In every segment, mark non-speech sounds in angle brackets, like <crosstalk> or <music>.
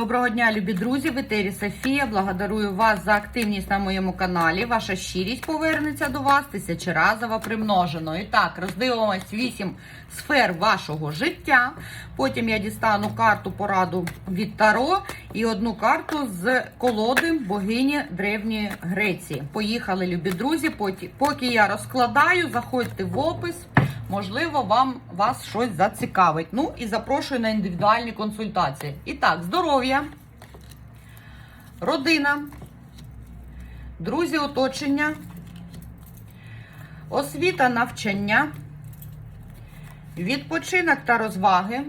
Доброго дня, любі друзі! В етері Софія. Благодарую вас за активність на моєму каналі. Ваша щирість повернеться до вас тисячеразово примножено. І так, роздивимось 8 сфер вашого життя. Потім я дістану карту пораду від Таро і одну карту з колоди богині Древньої Греції. Поїхали, любі друзі. Поки, я розкладаю, заходьте в опис. Можливо, вам вас щось зацікавить. Ну і запрошую на індивідуальні консультації. І так, здоров'я, родина, друзі, оточення, освіта, навчання, відпочинок та розваги,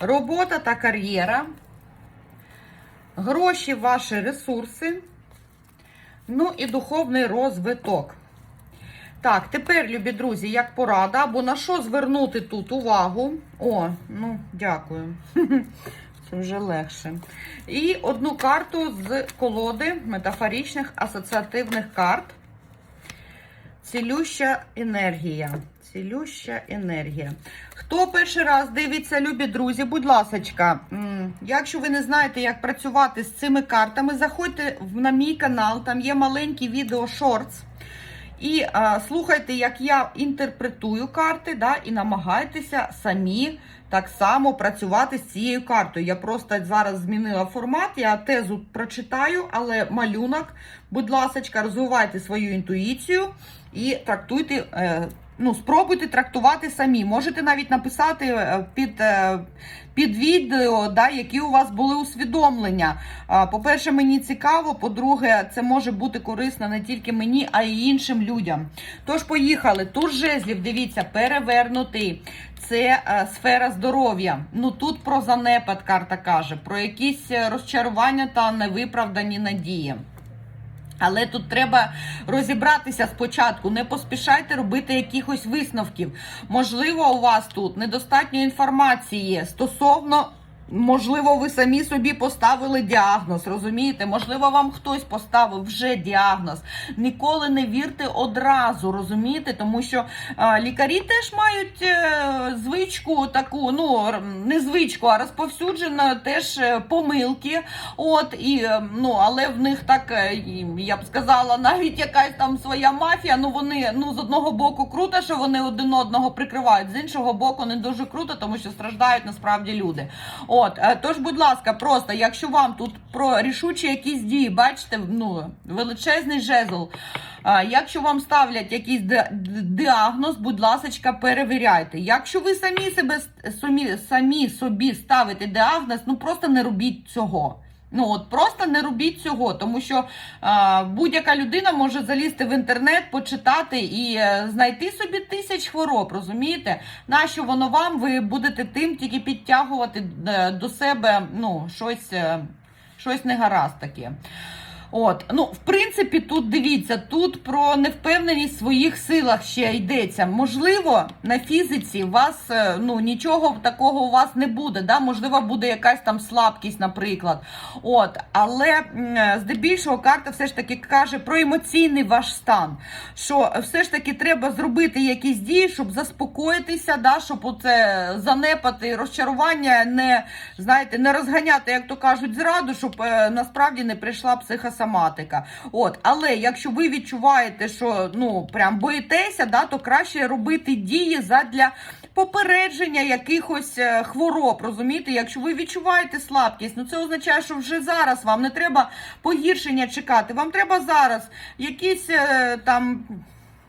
робота та кар'єра, гроші, ваші ресурси, ну і духовний розвиток. Так, тепер, любі друзі, як порада, або на що звернути тут увагу. О, ну, дякую. <laughs> Це вже легше. І одну карту з колоди метафоричних асоціативних карт. Цілюща енергія. Цілюща енергія. Хто перший раз дивиться, любі друзі, будь ласочка, якщо ви не знаєте, як працювати з цими картами, заходьте на мій канал, там є маленький відео шортс. І а, слухайте, як я інтерпретую карти, да, і намагайтеся самі так само працювати з цією картою. Я просто зараз змінила формат, я тезу прочитаю, але малюнок, будь ласка, розвивайте свою інтуїцію і трактуйте. Е, Ну, спробуйте трактувати самі. Можете навіть написати е, під, е, під відео, да, які у вас були усвідомлення. По-перше, мені цікаво. По-друге, це може бути корисно не тільки мені, а й іншим людям. Тож, поїхали. Тур жезлів, дивіться, перевернутий. Це е, сфера здоров'я. Ну тут про занепад карта каже, про якісь розчарування та невиправдані надії. Але тут треба розібратися спочатку. Не поспішайте робити якихось висновків. Можливо, у вас тут недостатньо інформації стосовно. Можливо, ви самі собі поставили діагноз, розумієте? Можливо, вам хтось поставив вже діагноз. Ніколи не вірте одразу, розумієте? Тому що е, лікарі теж мають е, звичку таку, ну не звичку, а розповсюджено теж е, помилки. От і е, ну, але в них так, я б сказала, навіть якась там своя мафія. Ну вони ну з одного боку круто, що вони один одного прикривають, з іншого боку, не дуже круто, тому що страждають насправді люди. От, е, тож, будь ласка, просто якщо вам тут про рішучі якісь дії, бачите, ну величезний жезл. Якщо вам ставлять якийсь діагноз, будь ласка, перевіряйте. Якщо ви самі себе самі, самі собі ставите діагноз, ну просто не робіть цього. Ну от просто не робіть цього, тому що будь-яка людина може залізти в інтернет, почитати і е, знайти собі тисяч хвороб, розумієте? Нащо воно вам? Ви будете тим тільки підтягувати е, до себе ну, щось, е, щось негаразд таке. От, ну, в принципі, тут дивіться, тут про невпевненість в своїх силах ще йдеться. Можливо, на фізиці вас е, ну, нічого такого у вас не буде. Да? Можливо, буде якась там слабкість, наприклад. От, але е, здебільшого карта все ж таки каже про емоційний ваш стан. Що все ж таки треба зробити якісь дії, щоб заспокоїтися, да? щоб оце занепати розчарування, не знаєте, не розганяти, як то кажуть, зраду, щоб е, насправді не прийшла психосоматика. От, але якщо ви відчуваєте, що ну прям боїтеся, да, то краще робити дії задля попередження якихось е, хвороб. Розумієте, якщо ви відчуваєте слабкість, ну це означає, що вже зараз вам не треба погіршення чекати. Вам треба зараз якісь е, там.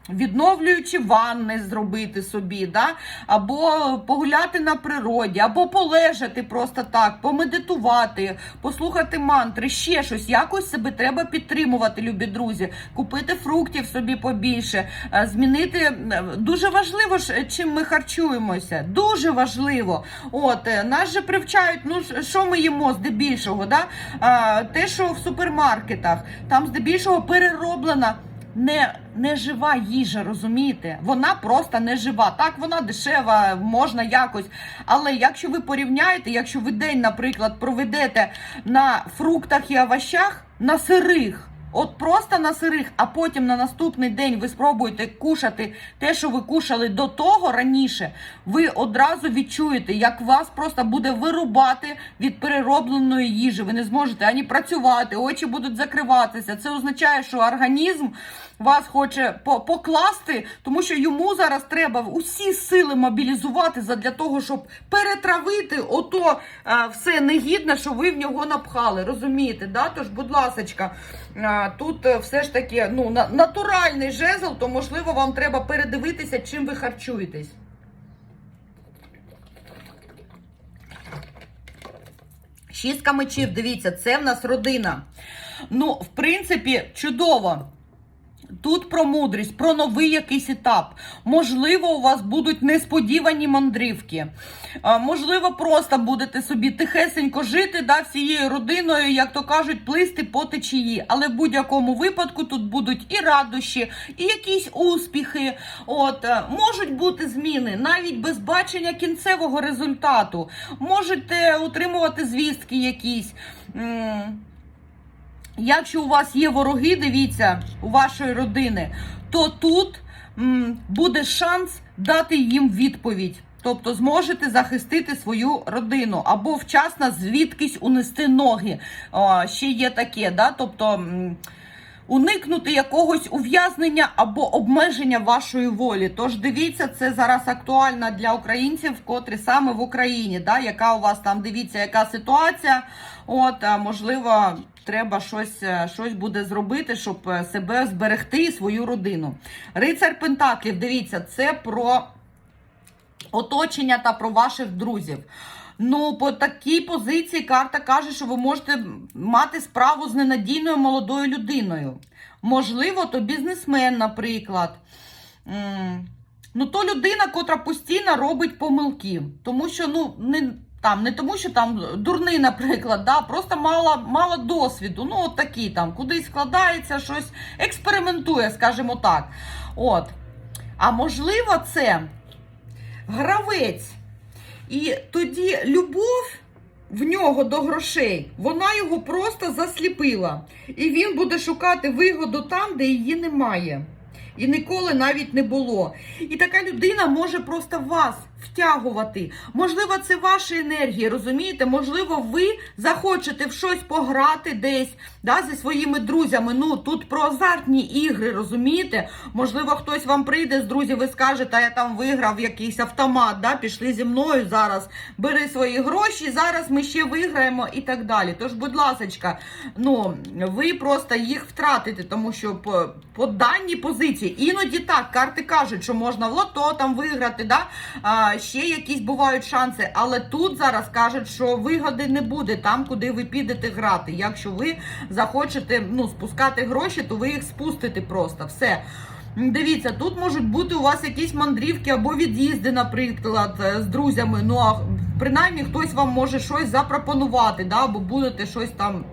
Відновлюючи ванни зробити собі, да? або погуляти на природі, або полежати просто так, помедитувати, послухати мантри, ще щось. Якось себе треба підтримувати, любі друзі. Купити фруктів собі побільше, е, змінити е, дуже важливо чим ми харчуємося. Дуже важливо. От е, нас же привчають. Ну що ми їмо здебільшого? Да? Те, що в супермаркетах, там здебільшого перероблена не, не жива їжа, розумієте? Вона просто не жива. Так, вона дешева, можна якось. Але якщо ви порівняєте, якщо ви день, наприклад, проведете на фруктах і овощах, на сирих. От просто на сирих, а потім на наступний день ви спробуєте кушати те, що ви кушали до того раніше, ви одразу відчуєте, як вас просто буде вирубати від переробленої їжі. Ви не зможете ані працювати, очі будуть закриватися. Це означає, що організм вас хоче покласти, тому що йому зараз треба усі сили мобілізувати для того, щоб перетравити ото все негідне, що ви в нього напхали. Розумієте? Да? Тож, будь ласочка, а, тут е, все ж таки ну, натуральний жезл, то можливо вам треба передивитися, чим ви харчуєтесь. Шістка мечів, дивіться, це в нас родина. Ну, в принципі, чудово. Тут про мудрість, про новий якийсь етап. Можливо, у вас будуть несподівані мандрівки. Можливо, просто будете собі тихесенько жити да, всією родиною, як то кажуть, плисти по течії. Але в будь-якому випадку тут будуть і радощі, і якісь успіхи. От е, можуть бути зміни навіть без бачення кінцевого результату. Можете утримувати звістки якісь. Якщо у вас є вороги, дивіться, у вашої родини, то тут м, буде шанс дати їм відповідь. Тобто зможете захистити свою родину або вчасно звідкись унести ноги. О, ще є таке, да? тобто м, уникнути якогось ув'язнення або обмеження вашої волі. Тож дивіться, це зараз актуально для українців, котрі саме в Україні, да? яка у вас там дивіться, яка ситуація. От, можливо, треба щось, е, щось буде зробити, щоб е, себе зберегти і свою родину. Рицар Пентаклів, дивіться, це про оточення та про ваших друзів. Ну, по такій позиції карта каже, що ви можете мати справу з ненадійною молодою людиною. Можливо, то бізнесмен, наприклад. Ну, то людина, котра постійно робить помилки. Тому що, ну, не, там, не тому, що там дурний, наприклад, да, просто мало, мало досвіду. Ну, от такий там, кудись вкладається, щось експериментує, скажімо так. От. А можливо, це гравець. І тоді любов в нього до грошей, вона його просто засліпила. І він буде шукати вигоду там, де її немає. І ніколи навіть не було. І така людина може просто вас втягувати. Можливо, це ваші енергії, розумієте? Можливо, ви захочете в щось пограти десь да, зі своїми друзями. Ну тут про азартні ігри, розумієте? Можливо, хтось вам прийде з друзів і скаже, та я там виграв якийсь автомат, да, пішли зі мною зараз, бери свої гроші, зараз ми ще виграємо і так далі. Тож, будь ласочка, ну ви просто їх втратите, тому що по, по даній позиції іноді так карти кажуть, що можна в лото там виграти, да, а, ще якісь бувають шанси. Але тут зараз кажуть, що вигоди не буде там, куди ви підете грати. Якщо ви захочете ну, спускати гроші, то ви їх спустите просто. Все. Дивіться, тут можуть бути у вас якісь мандрівки або від'їзди, наприклад, е, з друзями. Ну а принаймні хтось вам може щось запропонувати, да, або будете щось там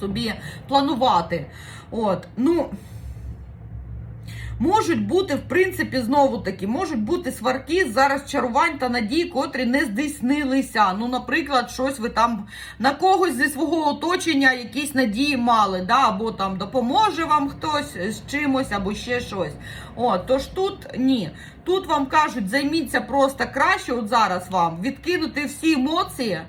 собі планувати. От, ну. Можуть бути, в принципі, знову таки, можуть бути сварки зараз чарувань та надій, котрі не здійснилися. Ну, наприклад, щось ви там на когось зі свого оточення якісь надії мали, да? або там допоможе вам хтось з чимось, або ще щось. От, тож тут ні. Тут вам кажуть, займіться просто краще, от зараз вам відкинути всі емоції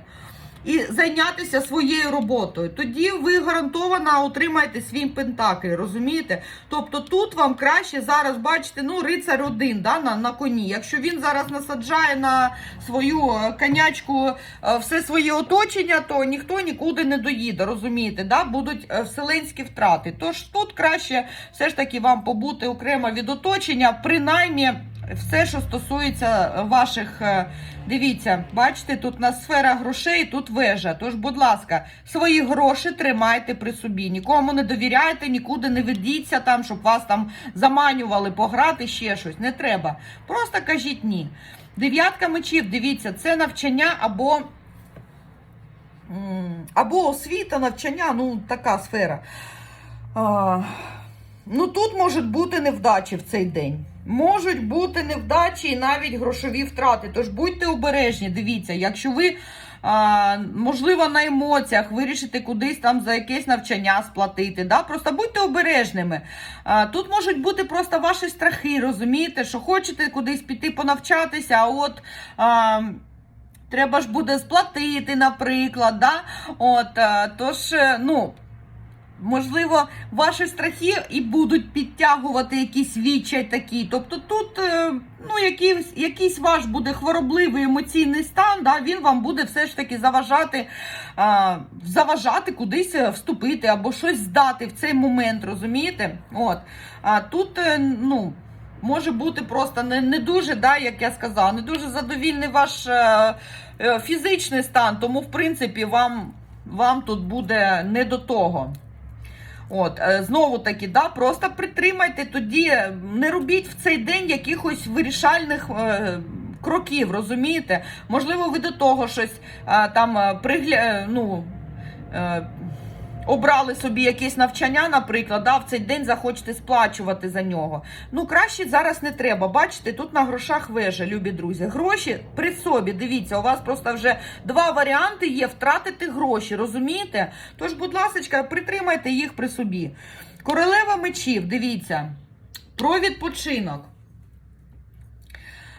і зайнятися своєю роботою. Тоді ви гарантовано отримаєте свій пентакль, розумієте? Тобто тут вам краще зараз бачите, ну, рицар один да, на, на коні. Якщо він зараз насаджає на свою е, конячку е, все своє оточення, то ніхто нікуди не доїде, розумієте? Да? Будуть е, вселенські втрати. Тож тут краще все ж таки вам побути окремо від оточення, принаймні. Все, що стосується ваших, е, дивіться, бачите, тут у нас сфера грошей, тут вежа. Тож, будь ласка, свої гроші тримайте при собі. Нікому не довіряйте, нікуди не ведіться там, щоб вас там заманювали пограти ще щось. Не треба. Просто кажіть ні. Дев'ятка мечів, дивіться, це навчання або. Або освіта, навчання, ну така сфера. А, ну тут можуть бути невдачі в цей день. Можуть бути невдачі і навіть грошові втрати. Тож будьте обережні, дивіться, якщо ви а, можливо, на емоціях вирішити кудись там за якесь навчання сплатити. Да? Просто будьте обережними. А, тут можуть бути просто ваші страхи, розумієте, що хочете кудись піти понавчатися, а от. А, Треба ж буде сплатити, наприклад. Да? От, е, тож, е, ну, можливо, ваші страхи і будуть підтягувати якісь відчай такі. Тобто тут е, ну, якийсь, якийсь ваш буде хворобливий емоційний стан, да? він вам буде все ж таки заважати, е, заважати кудись е, вступити або щось здати в цей момент, розумієте? От. А тут, е, ну. Може бути просто не, не дуже, да, як я сказала, не дуже задовільний ваш е, е, фізичний стан, тому, в принципі, вам, вам тут буде не до того. От, е, знову таки, да, просто притримайте тоді, е, не робіть в цей день якихось вирішальних е, кроків, розумієте? Можливо, ви до того щось а, там пригля... ну, обрали собі якесь навчання, наприклад, да, в цей день захочете сплачувати за нього. Ну, краще зараз не треба. Бачите, тут на грошах вежа, любі друзі. Гроші при собі, дивіться, у вас просто вже два варіанти є втратити гроші, розумієте? Тож, будь ласка, притримайте їх при собі. Королева мечів, дивіться, про відпочинок.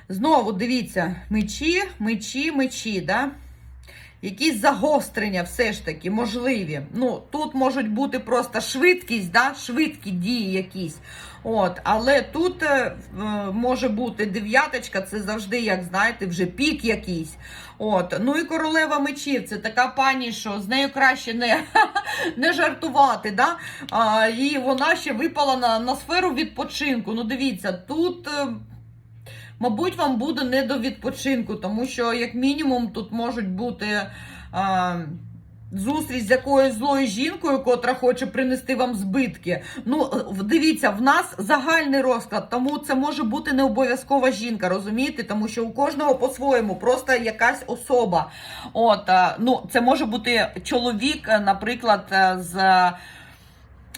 Знову дивіться, мечі, мечі, мечі, да? Якісь загострення все ж таки можливі. Ну, тут можуть бути просто швидкість, да? швидкі дії якісь. От, але тут е, е, може бути дев'яточка, це завжди, як знаєте, вже пік якийсь. От, ну і королева мечів, це така пані, що з нею краще не, <laughs> не жартувати. Да? А, і вона ще випала на, на сферу відпочинку. Ну, дивіться, тут. Е, Мабуть, вам буде не до відпочинку, тому що, як мінімум, тут можуть бути а, зустріч з якоюсь злою жінкою, котра хоче принести вам збитки. Ну, дивіться, в нас загальний розклад, тому це може бути не обов'язкова жінка, розумієте? Тому що у кожного по-своєму, просто якась особа. От, а, ну, це може бути чоловік, е, наприклад, е, з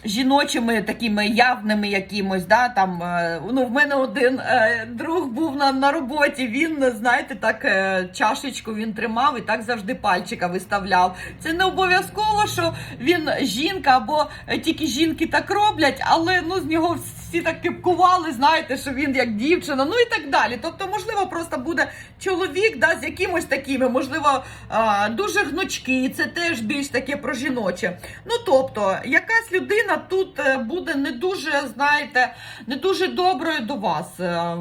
жіночими такими явними якимось, да, там, е, ну, в мене один е, друг був на, на роботі, він, знаєте, так е, чашечку він тримав і так завжди пальчика виставляв. Це не обов'язково, що він жінка, або тільки жінки так роблять, але ну, з нього всі так кипкували, знаєте, що він як дівчина, ну і так далі. Тобто, можливо, просто буде чоловік да, з якимось такими, можливо, дуже гнучкий, це теж більш таке про жіноче. Ну, тобто, якась людина тут е, буде не дуже, знаєте, не дуже доброю до вас. Е,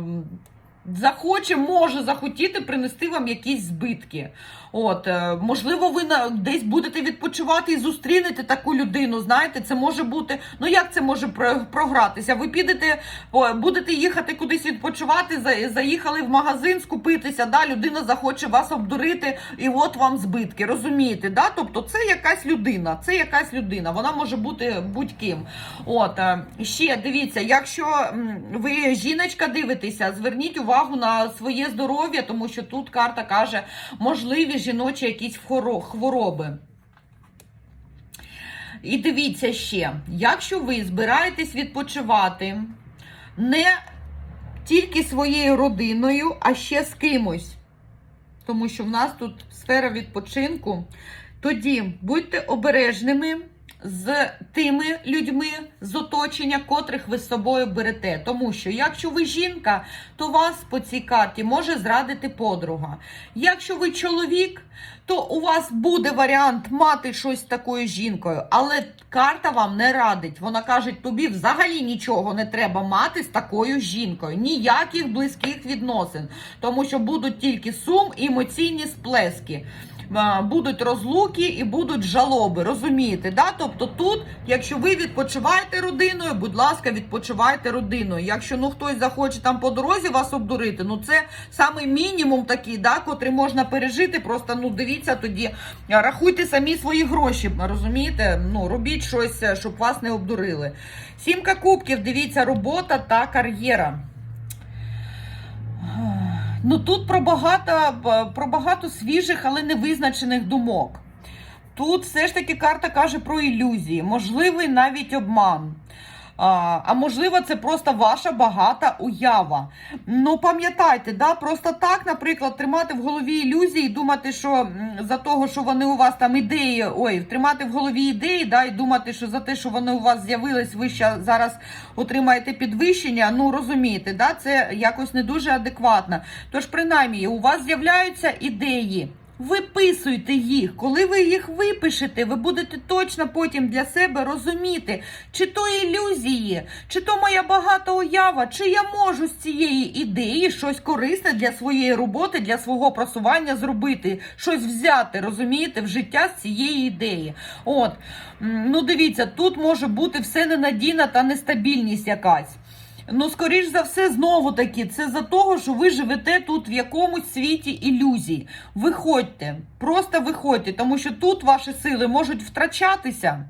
Захоче, може захотіти принести вам якісь збитки. От, е, можливо, ви на десь будете відпочивати і зустрінете таку людину. Знаєте, це може бути. Ну як це може програтися? Ви підете, будете їхати кудись відпочивати, заїхали в магазин скупитися. Да, людина захоче вас обдурити, і от вам збитки. Розумієте? Да? Тобто, це якась людина. Це якась людина. Вона може бути будь-ким. От е, ще дивіться, якщо ви жіночка дивитеся, зверніть увагу на своє здоров'я, тому що тут карта каже жіночі якісь хвороби. І дивіться ще, якщо ви збираєтесь відпочивати не тільки своєю родиною, а ще з кимось, тому що в нас тут сфера відпочинку, тоді будьте обережними з тими людьми з оточення, котрих ви з собою берете. Тому що якщо ви жінка, то вас по цій карті може зрадити подруга. Якщо ви чоловік, то у вас буде варіант мати щось такою жінкою, але карта вам не радить. Вона каже, тобі взагалі нічого не треба мати з такою жінкою, ніяких близьких відносин, тому що будуть тільки сум емоційні сплески. А, Будуть розлуки і будуть жалоби, розумієте? Да? Тобто тут, якщо ви відпочиваєте родиною, будь ласка, відпочивайте родиною. Якщо ну хтось захоче там по дорозі вас обдурити, ну це самий мінімум такий, да, котрий можна пережити. Просто ну дивіться тоді, рахуйте самі свої гроші, розумієте? Ну робіть щось, е, щоб вас не обдурили. Сімка кубків, дивіться, робота та кар'єра. Ну тут про багато, про багато свіжих, але невизначених думок. Тут все ж таки карта каже про ілюзії, можливий навіть обман. А, а можливо, це просто ваша багата уява. Ну, пам'ятайте, да, просто так, наприклад, тримати в голові ілюзії і думати, що за того, що вони у вас там ідеї, ой, тримати в голові ідеї, да, і думати, що за те, що вони у вас з'явились, ви ще зараз отримаєте підвищення. Ну розумієте, да, це якось не дуже адекватно. Тож, принаймні, у вас з'являються ідеї. Виписуйте їх. Коли ви їх випишете, ви будете точно потім для себе розуміти, чи то ілюзії, чи то моя багата уява, чи я можу з цієї ідеї щось корисне для своєї роботи, для свого просування зробити, щось взяти, розумієте, в життя з цієї ідеї. От, ну дивіться, тут може бути все ненадійна та нестабільність якась. Ну, скоріш за все, знову таки, це за того, що ви живете тут в якомусь світі ілюзій. Виходьте, просто виходьте, тому що тут ваші сили можуть втрачатися,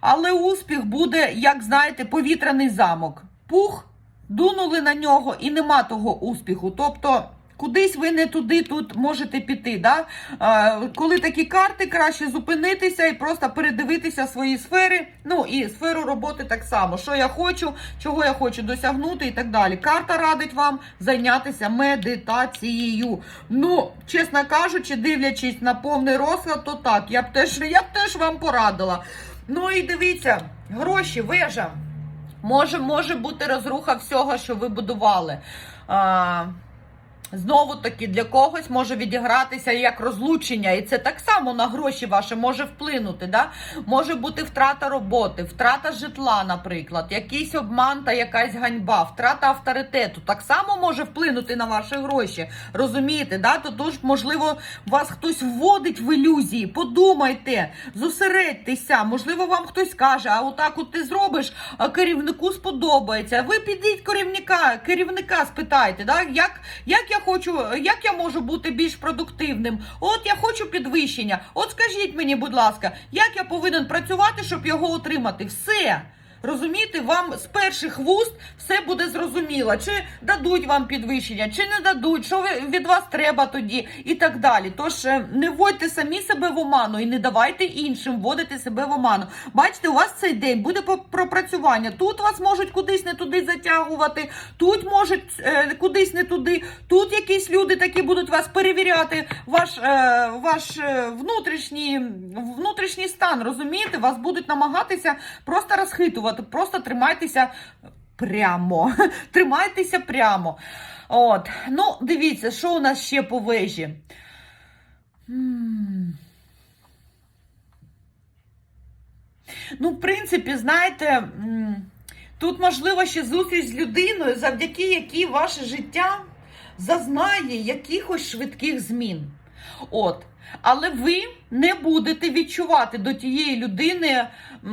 але успіх буде, як знаєте, повітряний замок. Пух, дунули на нього і нема того успіху. Тобто. Кудись ви не туди тут можете піти. Да? Коли такі карти, краще зупинитися і просто передивитися свої сфери. Ну і сферу роботи так само. Що я хочу, чого я хочу досягнути і так далі. Карта радить вам зайнятися медитацією. Ну, чесно кажучи, дивлячись на повний розклад, то так, я б теж, я б теж вам порадила. Ну і дивіться, гроші, вежа. Може, може бути розруха всього, що ви будували. А, Знову таки для когось може відігратися як розлучення, і це так само на гроші ваші може вплинути. Да? Може бути втрата роботи, втрата житла, наприклад, якийсь обман та якась ганьба, втрата авторитету. Так само може вплинути на ваші гроші. Розумієте, да? Тож, можливо, вас хтось вводить в ілюзії. Подумайте, зосередьтеся. Можливо, вам хтось каже, а отак от ти зробиш, а керівнику сподобається. Ви підіть керівника, керівника спитайте, да? як, як я хочу, як я можу бути більш продуктивним? От я хочу підвищення. От скажіть мені, будь ласка, як я повинен працювати, щоб його отримати? Все. Розумієте, вам з перших вуст все буде зрозуміло, чи дадуть вам підвищення, чи не дадуть, що від вас треба тоді, і так далі. Тож е, не вводьте самі себе в оману і не давайте іншим вводити себе в оману. Бачите, у вас цей день буде пропрацювання. Тут вас можуть кудись не туди затягувати, тут можуть е, кудись не туди. Тут якісь люди такі будуть вас перевіряти, ваш, е, ваш е, внутрішній, внутрішній стан. Розумієте, вас будуть намагатися просто розхитувати. Просто тримайтеся прямо. <laughs> Тримайтеся прямо. От, ну, дивіться, що у нас ще по вежі. Ну, в принципі, знаєте, тут можливо ще зустріч з людиною, завдяки якій ваше життя зазнає якихось швидких змін. От. Але ви не будете відчувати до тієї людини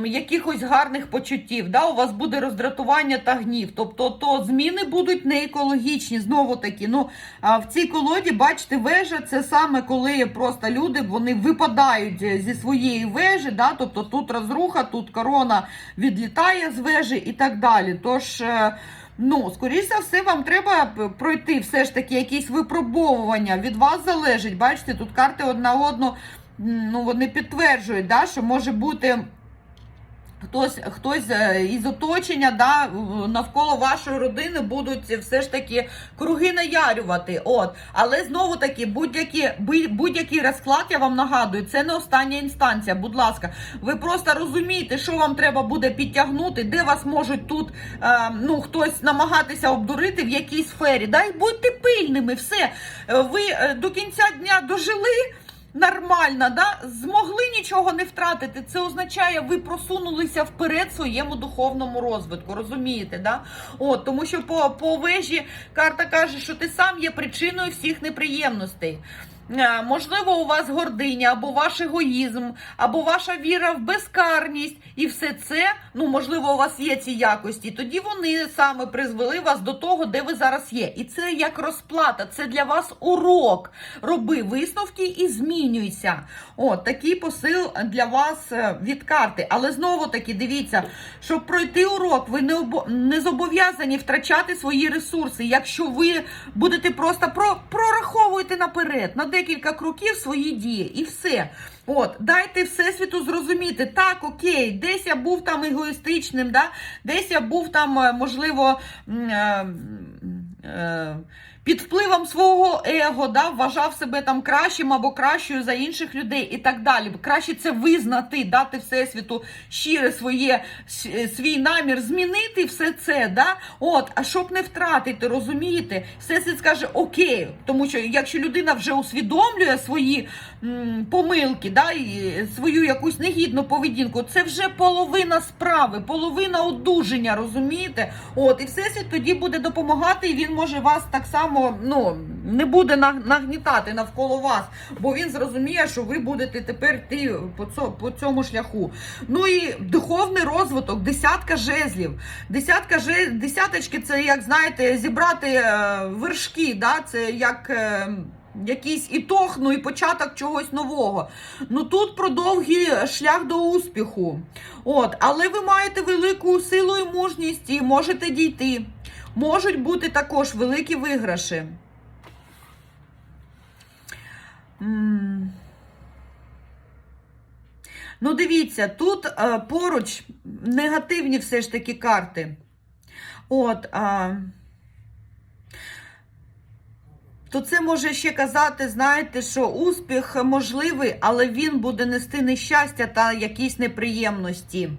якихось гарних почуттів. Да? У вас буде роздратування та гнів. Тобто то зміни будуть не екологічні. Знову таки, ну в цій колоді, бачите, вежа це саме коли просто люди вони випадають е, зі своєї вежі. Да? Тобто тут розруха, тут корона відлітає з вежі і так далі. Тож. Ну, скоріш за все, вам треба пройти все ж таки якісь випробовування. Від вас залежить. Бачите, тут карти одна одну, ну, вони підтверджують, да, що може бути. Хтось, хтось е, із оточення да, навколо вашої родини будуть все ж таки круги наярювати. От. Але знову таки, будь-який будь- будь-який розклад, я вам нагадую, це не остання інстанція. Будь ласка, ви просто розумієте, що вам треба буде підтягнути, де вас можуть тут е, ну, хтось намагатися обдурити в якій сфері. Да? І будьте пильними, все. Е, Ви е, до кінця дня дожили нормально, да? змогли нічого не втратити. Це означає, ви просунулися вперед своєму духовному розвитку. Розумієте, да? От, тому що по, по вежі карта каже, що ти сам є причиною всіх неприємностей. Е, Можливо, у вас гординя, або ваш егоїзм, або ваша віра в безкарність, і все це, ну можливо, у вас є ці якості. Тоді вони саме призвели вас до того, де ви зараз є. І це як розплата, це для вас урок. Роби висновки і змінюйся. От такий посил для вас е, від карти. Але знову таки дивіться, щоб пройти урок, ви не обо... не зобов'язані втрачати свої ресурси. Якщо ви будете просто про... прораховуєте наперед, на декілька кроків свої дії, і все. От, дайте всесвіту зрозуміти, так, окей, десь я був там егоїстичним, да? десь я був там, е, можливо, е, е, під впливом свого его, да, вважав себе там кращим або кращою за інших людей і так далі. Краще це визнати, дати всесвіту щире своє свій намір змінити все це. Да? От, а щоб не втратити, розумієте, всесвіт скаже окей, тому що якщо людина вже усвідомлює свої помилки, да, і свою якусь негідну поведінку, це вже половина справи, половина одужання, розумієте? От, і всесвіт тоді буде допомагати, і він може вас так само ну, не буде нагнітати навколо вас, бо він зрозуміє, що ви будете тепер йти по, цьому шляху. Ну і духовний розвиток, десятка жезлів. Десятка же, десяточки це, як знаєте, зібрати е, вершки, да? це як. Якийсь ітог, ну і початок чогось нового. Ну тут про довгий шлях до успіху. От, але ви маєте велику силу і мужність і можете дійти. Можуть бути також великі виграші. Ну, дивіться, тут е, поруч негативні все ж таки карти. От. А, то це може ще казати, знаєте, що успіх можливий, але він буде нести нещастя та якісь неприємності.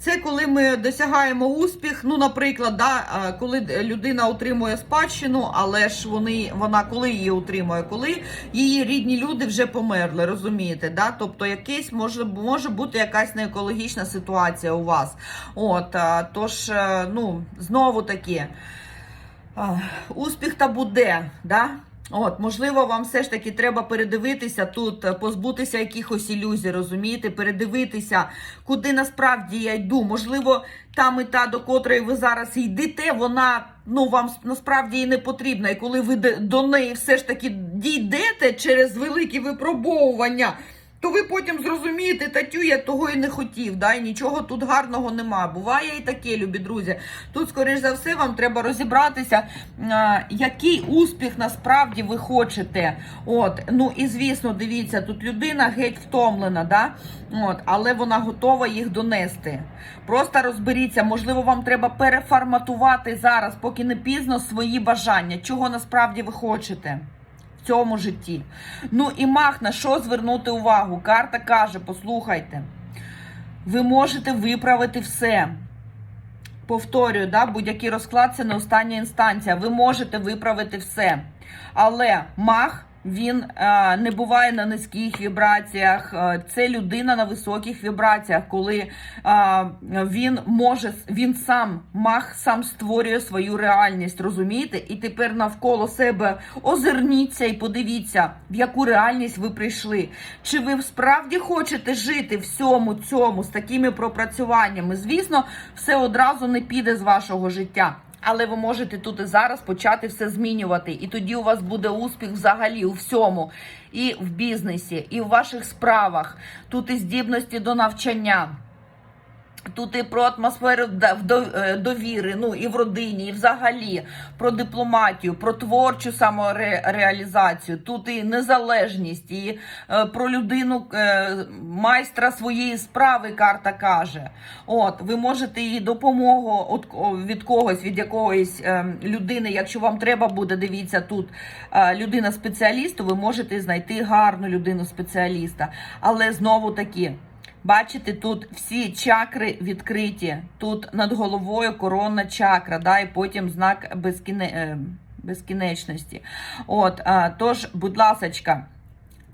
Це коли ми досягаємо успіх. Ну, наприклад, да, коли людина отримує спадщину, але ж вони, вона коли її отримує, коли її рідні люди вже померли, розумієте? Да? Тобто якийсь може, може бути якась неекологічна ситуація у вас. От, тож, е, ну, знову таки. Успіх та буде, да? От, можливо, вам все ж таки треба передивитися тут, е, позбутися якихось ілюзій, розумієте, передивитися, куди насправді я йду. Можливо, та мета, до котрої ви зараз йдете, вона ну вам насправді і не потрібна. І коли ви до неї все ж таки дійдете через великі випробовування. То ви потім зрозумієте, татю, я того і не хотів, да, і нічого тут гарного нема. Буває і таке, любі друзі. Тут, скоріш за все, вам треба розібратися, а, який успіх насправді ви хочете. От, ну і звісно, дивіться, тут людина геть втомлена, да? От, але вона готова їх донести. Просто розберіться, можливо, вам треба переформатувати зараз, поки не пізно, свої бажання, чого насправді ви хочете цьому житті. Ну і мах на що звернути увагу? Карта каже: послухайте, ви можете виправити все. Повторюю, да, будь-який розклад це не остання інстанція. Ви можете виправити все. Але мах він е, не буває на низьких вібраціях. Е, Це людина на високих вібраціях, коли е, він може, він сам мах сам створює свою реальність, розумієте? І тепер навколо себе озирніться і подивіться, в яку реальність ви прийшли. Чи ви справді хочете жити всьому цьому з такими пропрацюваннями? Звісно, все одразу не піде з вашого життя. Але ви можете тут і зараз почати все змінювати. І тоді у вас буде успіх взагалі у всьому. І в бізнесі, і в ваших справах. Тут і здібності до навчання. Тут і про атмосферу вдо- е, довіри, ну і в родині, і взагалі про дипломатію, про творчу самореалізацію. Тут і незалежність, і е, про людину е, майстра своєї справи карта каже. От, ви можете і допомогу від когось, від якоїсь людини, якщо вам треба буде, дивіться тут людина спеціалісту, ви можете знайти гарну людину спеціаліста. Але знову таки. Бачите, тут всі чакри відкриті. Тут над головою коронна чакра, да, і потім знак безкіне... е, безкінечності. От, а, тож, будь ласочка,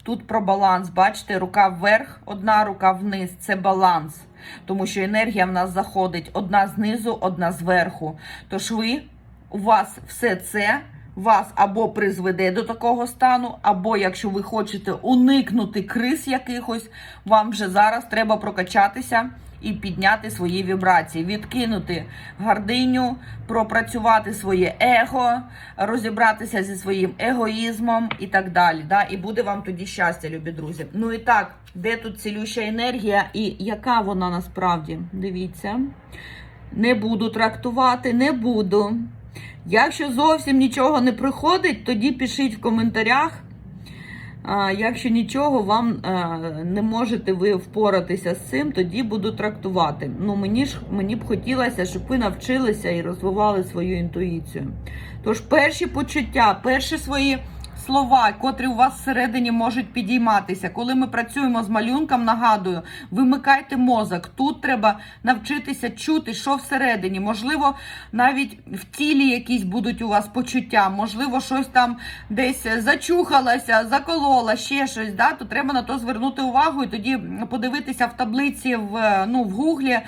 тут про баланс. Бачите, рука вверх, одна рука вниз це баланс. Тому що енергія в нас заходить одна знизу, одна зверху. Тож ви, у вас все це вас або призведе до такого стану, або якщо ви хочете уникнути криз якихось, вам вже зараз треба прокачатися і підняти свої вібрації, відкинути гординю, пропрацювати своє его, розібратися зі своїм егоїзмом і так далі. Да? І буде вам тоді щастя, любі друзі. Ну і так, де тут цілюща енергія і яка вона насправді? Дивіться. Не буду трактувати, не буду. Якщо зовсім нічого не приходить, тоді пишіть в коментарях. Якщо нічого вам не можете ви впоратися з цим, тоді буду трактувати. Ну мені ж мені б хотілося, щоб ви навчилися і розвивали свою інтуїцію. Тож перші почуття, перші свої слова, котрі у вас всередині можуть підійматися. Коли ми працюємо з малюнком, нагадую, вимикайте мозок. Тут треба навчитися чути, що всередині. Можливо, навіть в тілі якісь будуть у вас почуття, можливо, щось там десь зачухалося, заколола, ще щось. Да? То треба на то звернути увагу і тоді подивитися в таблиці в, ну, в гуглі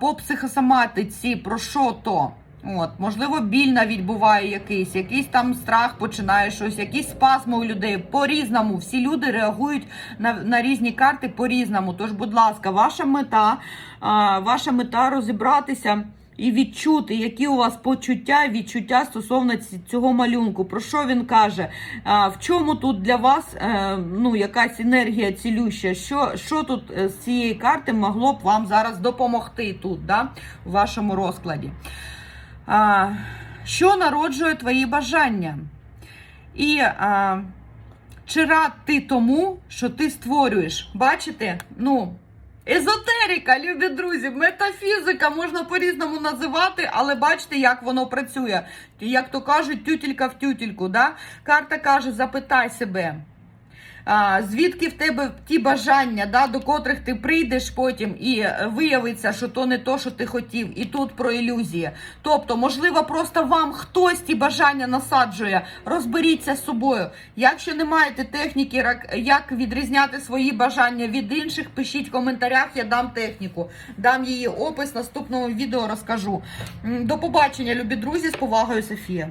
по психосоматиці, про що то. От, можливо, біль навіть буває якийсь, якийсь там страх починає щось, якісь спазми у людей по-різному. Всі люди реагують на, на різні карти по-різному. Тож, будь ласка, ваша мета, а, ваша мета розібратися і відчути, які у вас почуття відчуття стосовно цього малюнку. Про що він каже? А, в чому тут для вас е, ну, якась енергія цілюща? Що, що тут е, з цієї карти могло б вам зараз допомогти тут, да, в вашому розкладі? Що народжує твої бажання? І а, чи рад ти тому, що ти створюєш? Бачите? Ну, езотерика, любі друзі, метафізика можна по-різному називати, але бачите, як воно працює. Як то кажуть, тютілька в тютільку. Да? Карта каже: запитай себе. А, звідки в тебе ті бажання, да, до котрих ти прийдеш потім і е, виявиться, що то не то, що ти хотів, і тут про ілюзії. Тобто, можливо, просто вам хтось ті бажання насаджує. Розберіться з собою. Якщо не маєте техніки, як відрізняти свої бажання від інших, пишіть в коментарях, я дам техніку. Дам її опис, наступному відео розкажу. До побачення, любі друзі, з повагою, Софія.